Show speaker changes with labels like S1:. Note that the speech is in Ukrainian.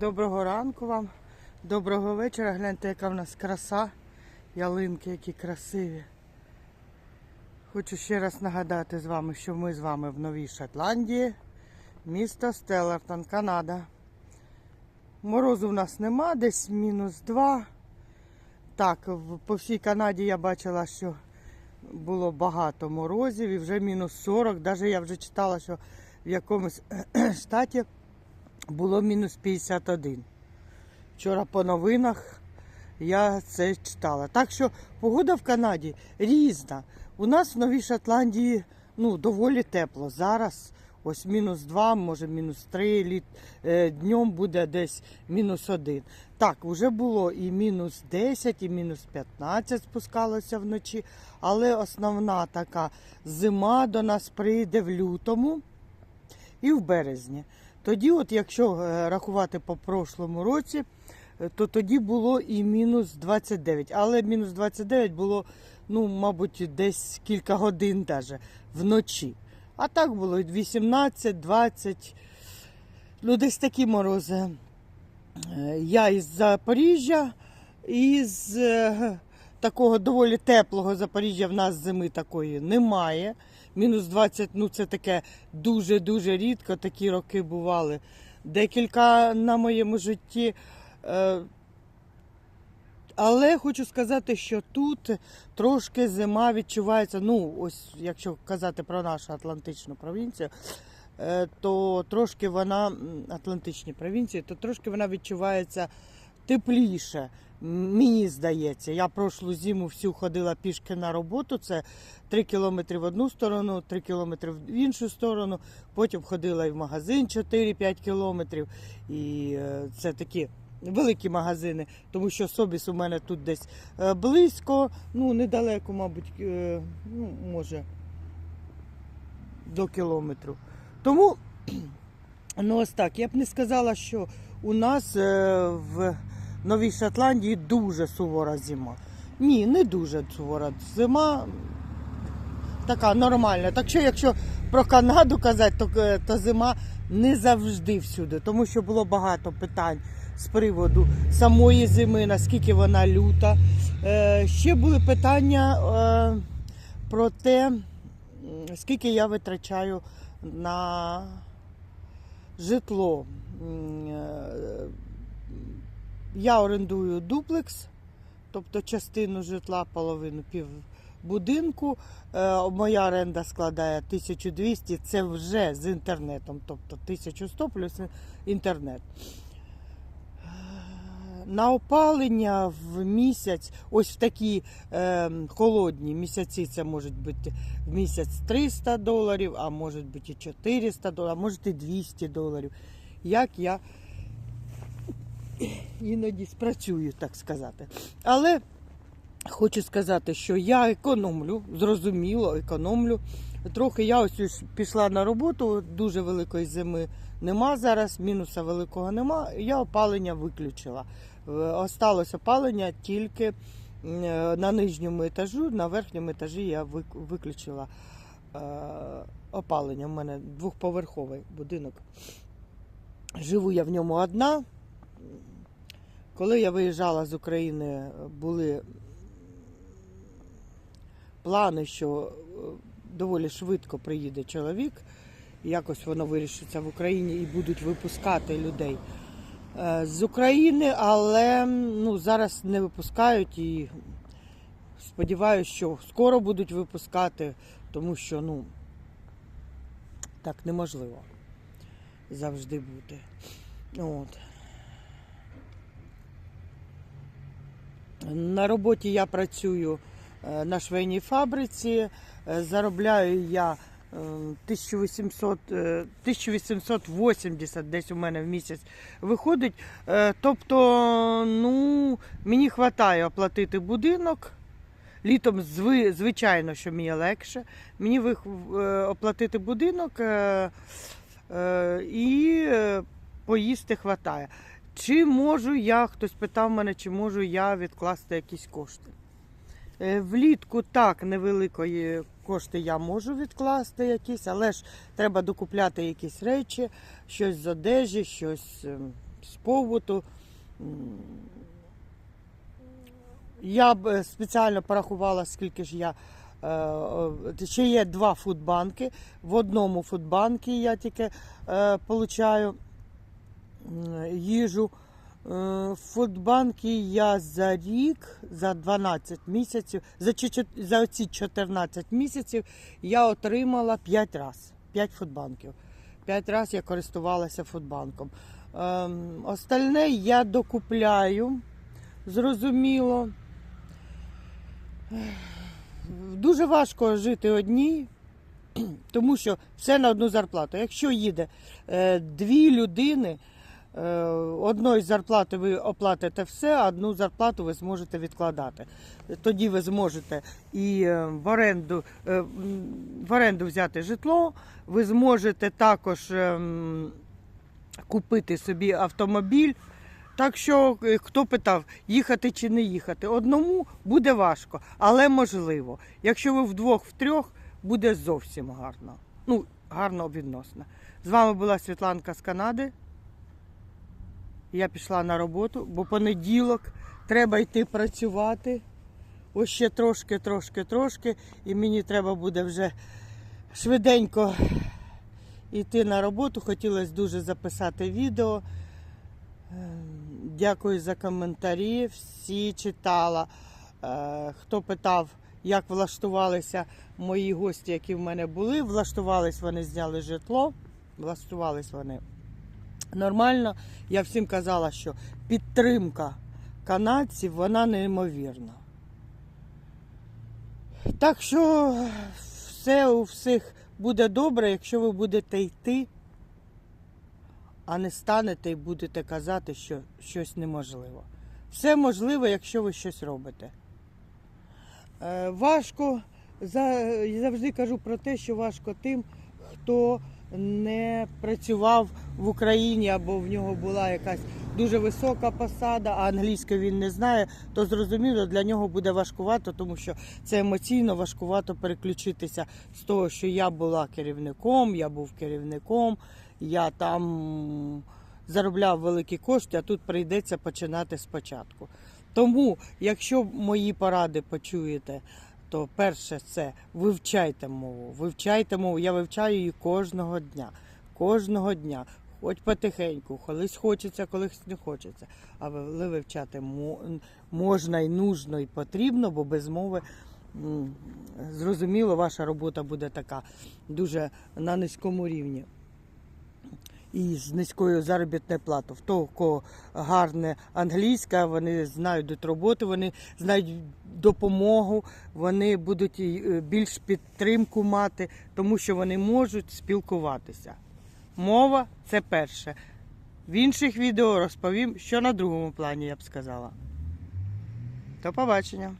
S1: Доброго ранку вам, доброго вечора. Гляньте, яка в нас краса. Ялинки, які красиві. Хочу ще раз нагадати з вами, що ми з вами в Новій Шотландії, місто Стеллартон, Канада. Морозу в нас нема, десь мінус 2. Так, по всій Канаді я бачила, що було багато морозів і вже мінус 40. Навіть я вже читала, що в якомусь штаті було мінус 51. Вчора по новинах я це читала. Так що погода в Канаді різна. У нас в Новій Шотландії ну, доволі тепло. Зараз ось мінус 2, може мінус 3, літ, е, днем буде десь мінус 1. Так, вже було і мінус 10, і мінус 15 спускалося вночі, але основна така зима до нас прийде в лютому і в березні. Тоді, от якщо е, рахувати по прошлому році, е, то тоді було і мінус 29. Але мінус 29 було, ну, мабуть, десь кілька годин даже вночі. А так було 18, 20. Ну, десь такі морози. Е, Я із Запоріжжя, із такого доволі теплого Запоріжжя в нас зими такої немає. Мінус 20, ну це таке дуже-дуже рідко. Такі роки бували. Декілька на моєму житті. Е, Але хочу сказати, що тут трошки зима відчувається. Ну, ось якщо казати про нашу Атлантичну провінцію, е, то трошки вона Атлантичні провінції, то трошки вона відчувається тепліше. Мені здається, я прошлу зиму всю ходила пішки на роботу. Це 3 кілометри в одну сторону, 3 кілометри в іншу сторону. Потім ходила і в магазин 4-5 кілометрів. І е, це такі великі магазини, тому що Собіс у мене тут десь е, близько, ну недалеко, мабуть, е, ну, може до кілометру. Тому, ну ось так, я б не сказала, що у нас в Новій Шотландії дуже сувора зима. Ні, не дуже сувора зима. Така нормальна. Так що, якщо про Канаду казати, то, е, то зима не завжди всюди, тому що було багато питань з приводу самої зими, наскільки вона люта. Е, ще були питання е, про те, скільки я витрачаю на житло. Я орендую дуплекс, тобто частину житла, половину пів будинку. Е, Моя оренда складає 1200, це вже з інтернетом, тобто 1100 плюс інтернет. На опалення в місяць, ось в такі е, холодні місяці, це може бути в місяць 300 доларів, а може бути і 400 доларів, а може і 200 доларів. Як я іноді спрацюю, так сказати. Але хочу сказати, що я економлю, зрозуміло, економлю. Трохи я ось пішла на роботу, дуже великої зими нема зараз, мінуса великого нема. Я опалення виключила. Е, Осталось опалення тільки е, на нижньому етажу, на верхньому етажі я виключила е, опалення. У мене двохповерховий будинок. Живу я в ньому одна. Коли я виїжджала з України, були плани, що е, доволі швидко приїде чоловік, якось воно вирішиться в Україні і будуть випускати людей е, з України, але ну, зараз не випускають і сподіваюся, що скоро будуть випускати, тому що ну, так неможливо завжди бути. От. На роботі я працюю е, на швейній фабриці. Е, Заробляю я е, 1800, е, 1880 десь у мене в місяць виходить. Тобто, ну, мені вистачає оплатити будинок. Літом, звичайно, що мені легше. Мені оплатити будинок і поїсти вистачає. Чи можу я, хтось питав мене, чи можу я відкласти якісь кошти? Е, Влітку так, невеликої кошти я можу відкласти якісь, але ж треба докупляти якісь речі, щось з одежі, щось ем, з побуту. Я б е, спеціально порахувала, скільки ж я. е, Ще є два фудбанки. В одному фудбанку я тільки получаю їжу. Е, В фудбанки я за рік, за 12 місяців, за, за ці 14 місяців я отримала 5 разів. 5 фудбанків. 5 разів я користувалася фудбанком. Ем, остальне я докупляю, зрозуміло. Дуже важко жити одній, тому що все на одну зарплату. Якщо їде е, дві людини, е, одної зарплати ви оплатите все, а одну зарплату ви зможете відкладати. Тоді ви зможете і е, в оренду, е, в оренду взяти житло, ви зможете також купити собі автомобіль. Так що, е, хто питав, їхати чи не їхати, одному буде важко, але можливо. Якщо ви вдвох, втрьох, буде зовсім гарно. Ну, гарно відносно. З вами була Світланка з Канади. Я пішла на роботу, бо понеділок треба йти працювати. Ось ще трошки, трошки, трошки, і мені треба буде вже швиденько йти на роботу. Хотілося дуже записати відео. Ем, Дякую за коментарі. Всі читала. Е, Хто питав, як влаштувалися мої гості, які в мене були. Влаштувались вони, зняли житло. Влаштувались вони нормально. Я всім казала, що підтримка канадців вона неймовірна. Так що все у всіх буде добре, якщо ви будете йти а не станете і будете казати, що щось неможливо. Все можливо, якщо ви щось робите. Е, важко, за- завжди кажу про те, що важко тим, хто не працював в Україні або в нього була якась дуже висока посада, а англійської він не знає, то зрозуміло, для нього буде важкувато, тому що це емоційно важкувато переключитися з того, що я була керівником, я був керівником, я там заробляв великі кошти, а тут прийдеться починати спочатку. Тому, якщо мої поради почуєте, то перше це вивчайте мову. Вивчайте мову. Я вивчаю її кожного дня. Кожного дня. Хоч потихеньку, колись хочеться, колись не хочеться. Але вивчати можна і нужно, і потрібно, бо без мови зрозуміло, ваша робота буде така дуже на низькому рівні. І з низькою заробітною платою. В того, кого гарне англійська, вони знайдуть роботу, вони знайдуть допомогу, вони будуть е, більш підтримку мати, тому що вони можуть спілкуватися. Мова це перше. В інших відео розповім, що на другому плані я б сказала. До побачення.